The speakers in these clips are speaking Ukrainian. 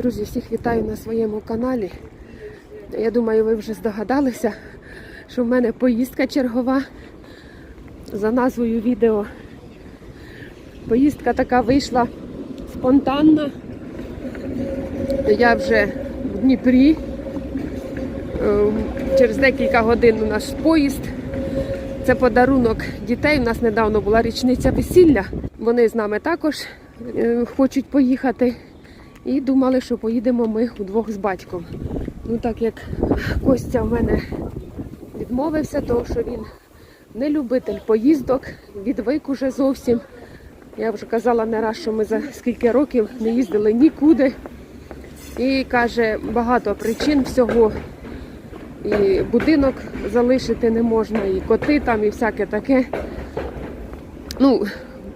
Друзі, всіх вітаю на своєму каналі. Я думаю, ви вже здогадалися, що в мене поїздка чергова за назвою відео. Поїздка така вийшла спонтанна. Я вже в Дніпрі. Ем, Через декілька годин у нас поїзд. Це подарунок дітей. У нас недавно була річниця весілля. Вони з нами також е, хочуть поїхати. І думали, що поїдемо ми удвох з батьком. Ну так як Костя в мене відмовився, тому що він не любитель поїздок, відвик уже зовсім. Я вже казала не раз, що ми за скільки років не їздили нікуди. І каже, багато причин всього. І будинок залишити не можна, і коти там, і всяке таке. Ну,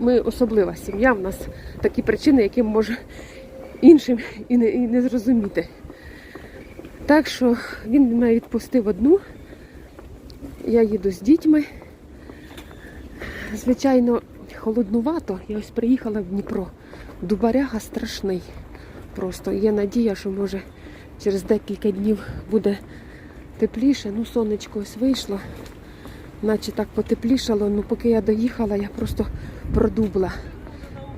ми особлива сім'я, в нас такі причини, які може іншим і не, і не зрозуміти. Так що він мене відпустив одну. Я їду з дітьми. Звичайно, холоднувато. Я ось приїхала в Дніпро. Дубаряга страшний. Просто є надія, що може через декілька днів буде тепліше. Ну, сонечко ось вийшло, наче так потеплішало. Ну, поки я доїхала, я просто продубла.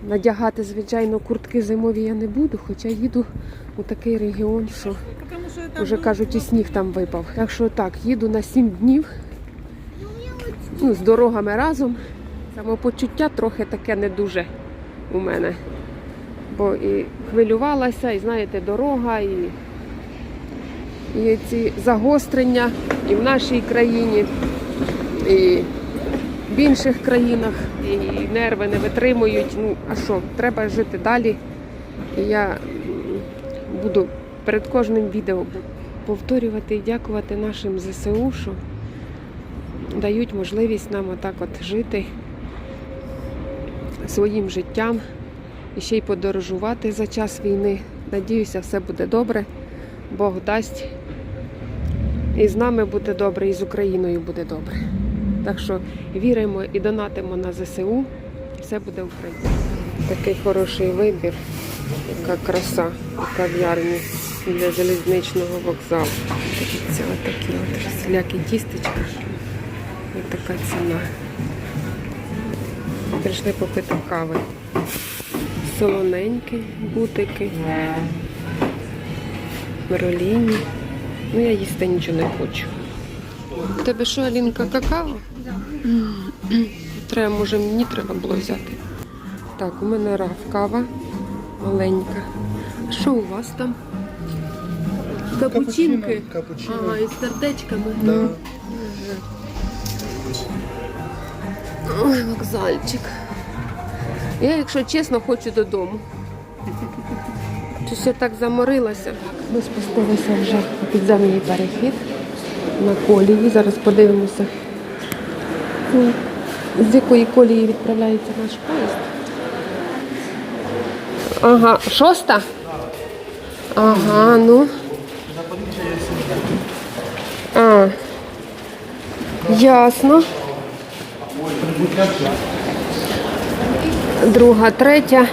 Надягати, звичайно, куртки зимові я не буду, хоча їду у такий регіон, що вже кажуть, і сніг там випав. Так що так, їду на 7 днів. Ну, з дорогами разом. Самопочуття трохи таке не дуже у мене. Бо і хвилювалася, і знаєте, дорога, і, і ці загострення і в нашій країні, і в інших країнах, і нерви не витримують. Ну, а що, треба жити далі. І я буду перед кожним відео повторювати і дякувати нашим ЗСУ, що дають можливість нам отак от жити своїм життям і ще й подорожувати за час війни. Надіюся, все буде добре. Бог дасть. І з нами буде добре, і з Україною буде добре. Так що віримо і донатимо на ЗСУ. Все буде Україна. Такий хороший вибір, яка краса у кав'ярні для залізничного вокзалу. Дивіться, отакі от всілякі тістечка. Ось така ціна. Прийшли попити кави. Солоненькі бутики, мероліні. Ну, я їсти нічого не хочу. У тебе що, Алінка, какао? Треба, може, мені треба було взяти. Так, у мене раф кава маленька. А що у вас там? Капучинки? Капучино. Ага, із сердечками. Да. Ой, вокзальчик. Я, якщо чесно, хочу додому. Щось я так заморилася. Ми спустилися вже у підземний перехід на колії. Зараз подивимося, ну, з якої колії відправляється наш поїзд. Ага, шоста? Ага, ну. А. Ясно. Друга, третя.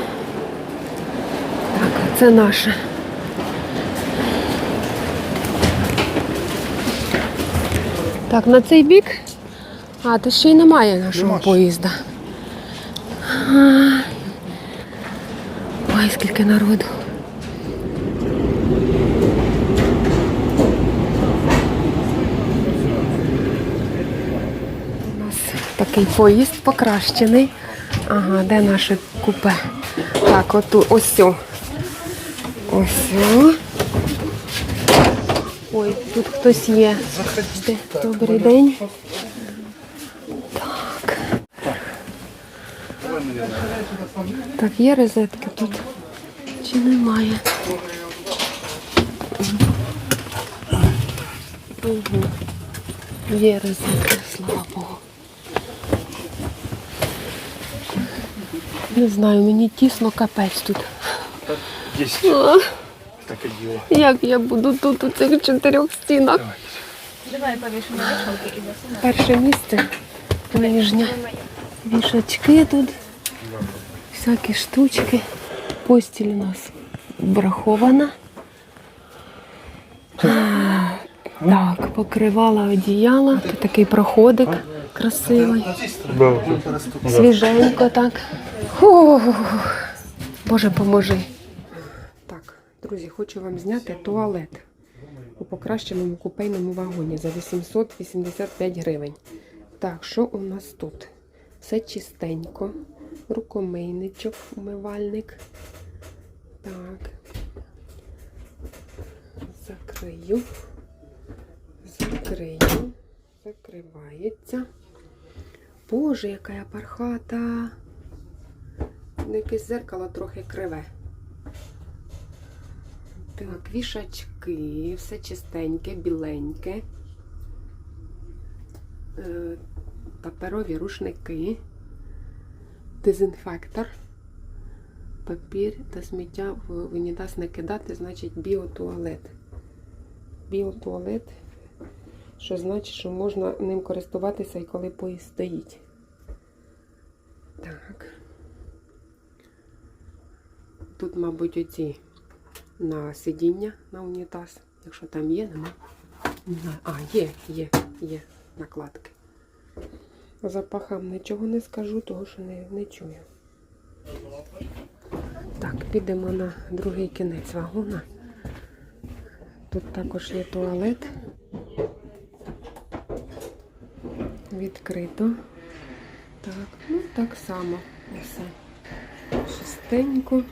Так, це наша. Так, на цей бік. А, то ще й немає нашого Нема поїзда. Ой, скільки народу. У нас такий поїзд покращений. Ага, де наше купе? Так, оту, ось. Ось. Ой, тут хтось є. Добрий день. Так. Так, є розетки тут? Чи немає? Угу. Є розетки, слава Богу. Не знаю, мені тісно капець тут. Есть А, такое дело. Як я буду тут у цих чотирьох стінах? Давай повішу на вішалки і засуну. Перше місце нижня. Вішачки тут, всякі штучки. Постіль у нас врахована. Так, покривала одіяла. Тут такий проходик красивий. Свіженько так. Фух. Боже, поможи. Друзі, хочу вам зняти туалет у покращеному купейному вагоні за 885 гривень. Так, що у нас тут? Все чистенько. Рукомийничок, умивальник. Так. Закрию. Закрию. Закривається. Боже, яка я пархата. Ну, Якесь зеркало трохи криве. Так, вішачки, все чистеньке, біленьке. Е, паперові рушники, дезінфектор, папір та сміття в унітаз не кидати, значить біотуалет. Біотуалет, що значить, що можна ним користуватися і коли поїзд стоїть. Так. Тут, мабуть, оці на сидіння на унітаз. Якщо там є, нема. А, є, є, є накладки. Запахам нічого не скажу, того що не, не чую. Так, підемо на другий кінець вагона. Тут також є туалет. Відкрито. Так, ну так само все. Чистенько.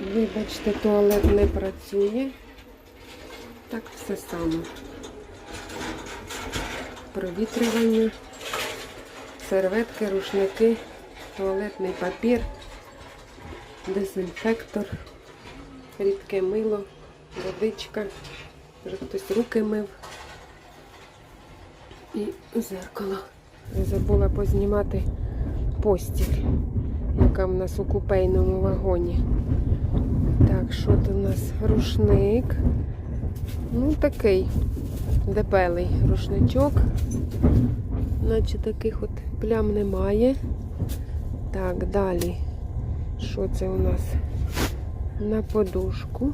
Вибачте, туалет не працює. Так все само. Провітрювання, серветки, рушники, туалетний папір, дезінфектор, рідке мило, водичка, вже хтось руки мив і зеркало. Забула познімати постіль, яка в нас у купейному вагоні. Так, що тут у нас? Рушник. Ну, такий дебелий рушничок. Наче таких от плям немає. Так, далі. Що це у нас? На подушку.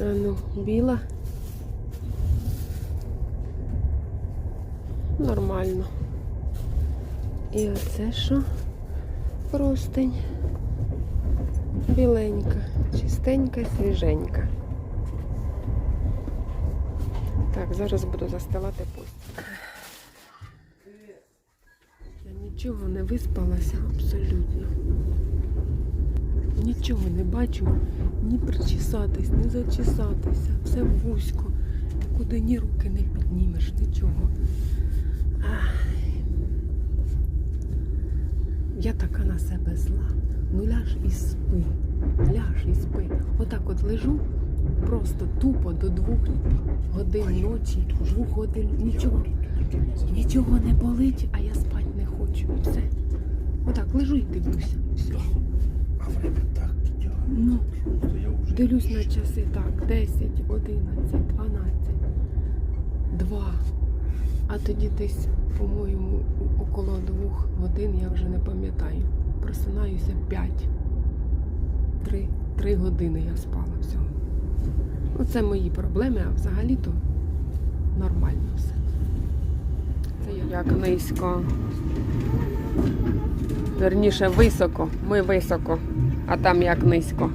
А ну, біла. Нормально. І оце що? Простень. Біленька, чистенька, свіженька. Так, зараз буду застилати пост. Я нічого не виспалася абсолютно. Нічого не бачу, ні причесатись, ні зачесатися. Все вузько. Куди ні руки не піднімеш, нічого. Я така на себе зла. Ну ляж і спи. Ляж і спи. Отак от лежу, просто тупо до двох годин ночі, двох годин, нічого, нічого не болить, а я спати не хочу. Все. Отак лежу і дивлюся. Все. А время так. Ну, дивлюсь на часи так, 10, 11, 12, 2. А тоді десь, по-моєму, около двох годин я вже не пам'ятаю. Просинаюся 5. Три, три години я спала всього. Оце мої проблеми, а взагалі-то нормально все. Це я як низько. Верніше високо. Ми високо, а там як низько.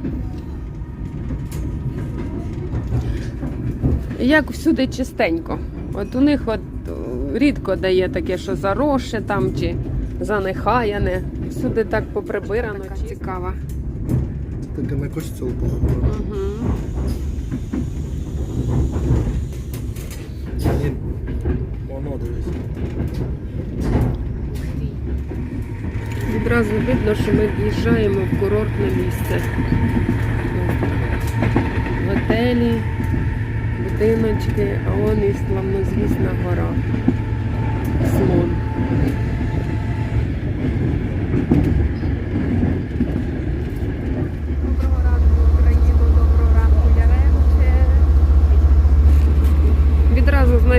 Як всюди чистенько. От у них от е, рідко дає таке, що заросше там чи занехаяне. Всюди так поприбирано. Така цікава. Так на костел похоже. Угу. Ні, воно дивись. Відразу видно, що ми в'їжджаємо в курортне місце. Готелі, будиночки, а он і славнозвісна гора. Слон.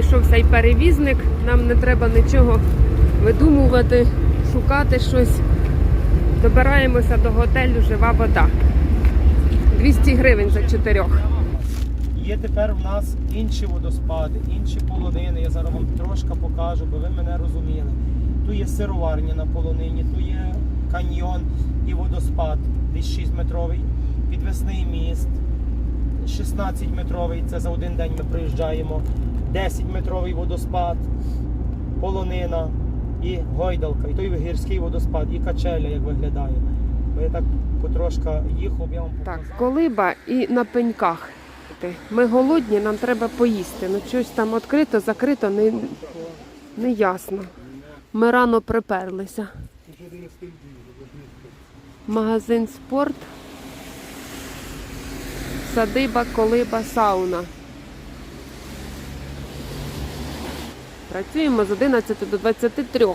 Знайшовся і перевізник, нам не треба нічого видумувати, шукати щось. Добираємося до готелю Жива вода. 200 гривень за чотирьох. Є тепер в нас інші водоспади, інші полонини. Я зараз вам трошки покажу, бо ви мене розуміли. Тут є сироварня на полонині, тут є каньйон і водоспад, десь 6-метровий, підвесний міст, 16-метровий, це за один день ми приїжджаємо, 10-метровий водоспад, полонина і гойдалка, і той гірський водоспад, і качеля, як виглядає. Я так потрошка їхав, я вам Так, колиба і на пеньках. Ми голодні, нам треба поїсти. Ну щось там відкрито, закрито, не, не ясно. Ми рано приперлися. Магазин спорт. Садиба, колиба, сауна. Працюємо з 11 до 23.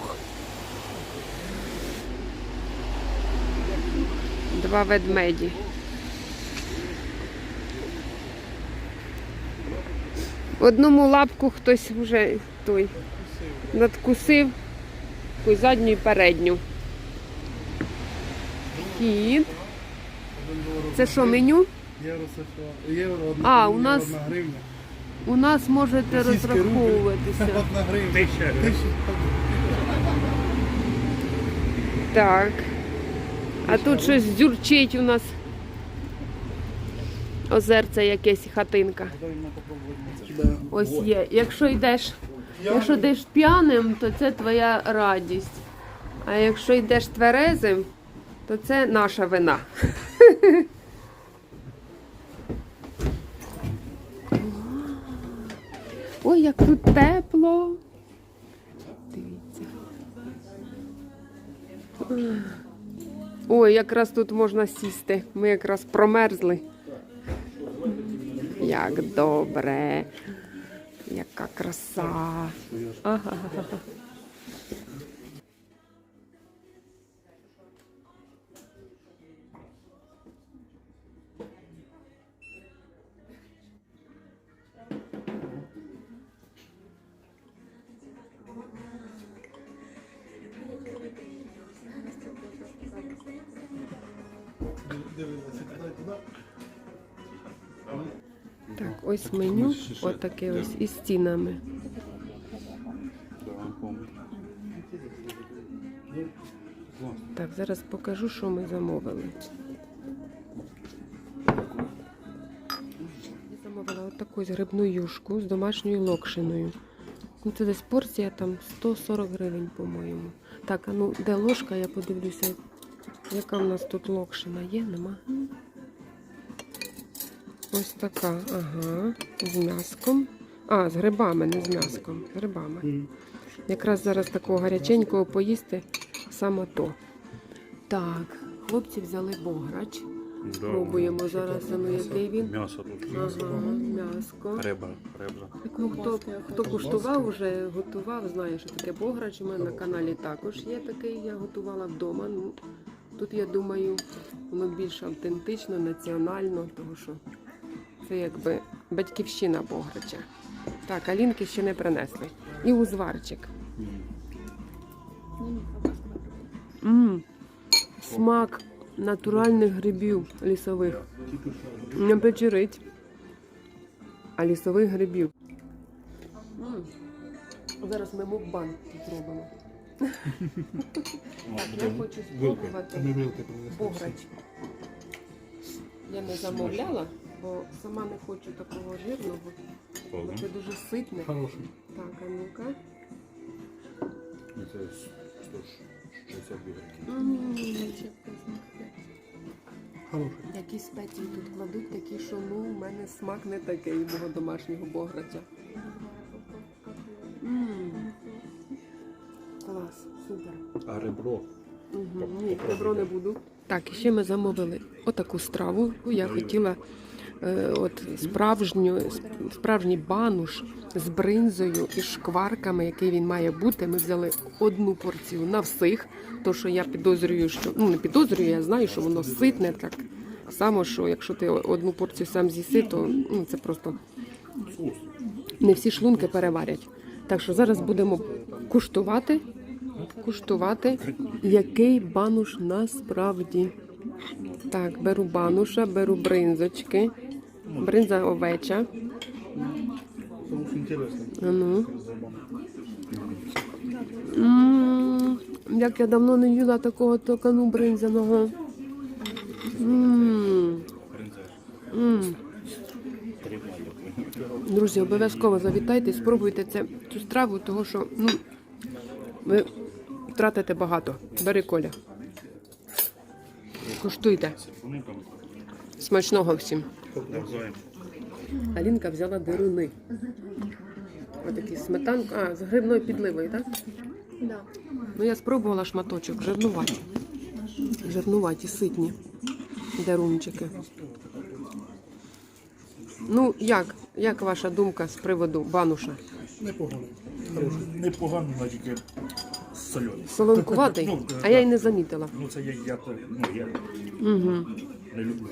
Два ведмеді. Одному лапку хтось вже той надкусив, таку задню і передню. Кіт. Це що, меню? Євро А, у нас- гривня. У нас можете Російський рубль. розраховуватися. Одна гривня. Тисяча. Так. А тут щось дзюрчить у нас. Озерце якесь хатинка. Да. Ось є. Якщо йдеш, якщо йдеш п'яним, то це твоя радість. А якщо йдеш тверезим, то це наша вина. Ой, як тут тепло. Дивіться. Ой, якраз тут можна сісти. Ми якраз промерзли. Як добре. Яка краса. Ага. Так, ось меню, отаке ось із стінами. Так, зараз покажу, що ми замовили. Я замовила отаку грибну юшку з домашньою локшиною. Ну, це десь порція там 140 гривень, по-моєму. Так, а ну де ложка, я подивлюся, яка в нас тут локшина є, нема. Ось така, ага, з м'яском. А, з грибами, не з м'яском, з грибами. Якраз зараз такого гаряченького поїсти саме то. Так, хлопці взяли бограч. Спробуємо зараз, а ну який він. М'ясо тут. Ага, м'яско. Ребра, ребра. Ну, хто, хто куштував, вже готував, знає, що таке бограч. У мене на каналі також є такий, я готувала вдома. Ну, тут, я думаю, воно більш автентично, національно, тому що це якби батьківщина бограча. Так, алінки ще не принесли. І узварчик. М, Смак натуральних грибів лісових. Не печерить, а лісових грибів. М. Зараз ми мукбан зробимо. Так, я хочу спробувати бограч. Я не замовляла, бо сама не хочу такого жирного, бо це дуже ситне. Хороший. Так, а ну-ка. Це 160 гривень. Хороший. Які спеції тут кладуть, такі, що ну, у мене смак не такий мого домашнього бограча. Клас, супер. А ребро? Угу. Ні, ребро не буду. Так, і ще ми замовили отаку страву. яку Я хотіла от справжню, справжній бануш з бринзою і шкварками, який він має бути. Ми взяли одну порцію на всіх. То, що я підозрюю, що ну не підозрюю, я знаю, що воно ситне так само, що якщо ти одну порцію сам з'їси, то ну, це просто не всі шлунки переварять. Так що зараз будемо куштувати, куштувати, який бануш насправді. Так, беру бануша, беру бринзочки. Бринза овеча. А ну. М, Як я давно не їла такого токану бринзяного. М. М. Друзі, обов'язково завітайте спробуйте це, цю страву, тому що ну, ви втратите багато. Бери коля. Куштуйте. Смачного всім. Алінка взяла дируни. Отакі сметанку. А, з грибною підливою, так? Да. Ну я спробувала шматочок, жирнуваті. Жирнуваті, ситні дарунчики. Ну, як? Як ваша думка з приводу бануша? Непогано. Непогано, але тільки соляний. Солонкуватий? Ну, А я й не замітила. Ну це я, я, ну, я Угу. не люблю.